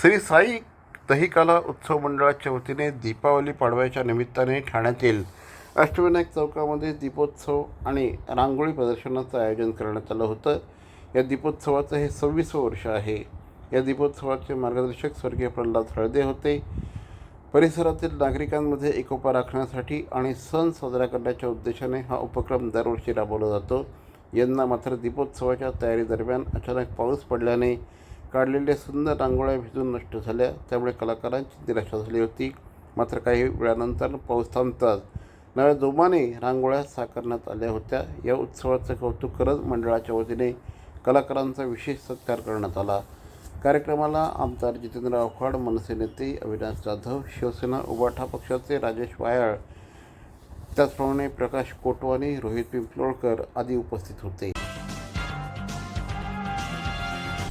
श्री साई दहीकाला उत्सव मंडळाच्या वतीने दीपावली पाडव्याच्या निमित्ताने ठाण्यातील अष्टविनायक चौकामध्ये दीपोत्सव आणि रांगोळी प्रदर्शनाचं आयोजन करण्यात आलं होतं. या दीपोत्सवाचं हे सव्वीसवं वर्ष आहे. या दीपोत्सवाचे मार्गदर्शक स्वर्गीय प्रल्हाद हळदे होते. परिसरातील नागरिकांमध्ये एकोपा राखण्यासाठी आणि सण साजरा करण्याच्या उद्देशाने हा उपक्रम दरवर्षी राबवला जातो. यंदा मात्र दीपोत्सवाच्या तयारीदरम्यान अचानक पाऊस पडल्याने काढलेल्या सुंदर रांगोळ्या भिजून नष्ट झाल्या. त्यामुळे कलाकारांची निराशा झाली होती. मात्र काही वेळानंतर पाऊस थांबताच नव्या जोमाने रांगोळ्या साकारण्यात आल्या होत्या. या उत्सवाचं कौतुक करत मंडळाच्या वतीने कलाकारांचा विशेष सत्कार करण्यात आला. कार्यक्रमाला आमदार जितेंद्र आव्हाड मनसे नेते अविनाश जाधव शिवसेना उबाठा पक्षाचे राजेश वायाळ त्याचप्रमाणे प्रकाश कोटवानी रोहित पिंपलोळकर आदी उपस्थित होते.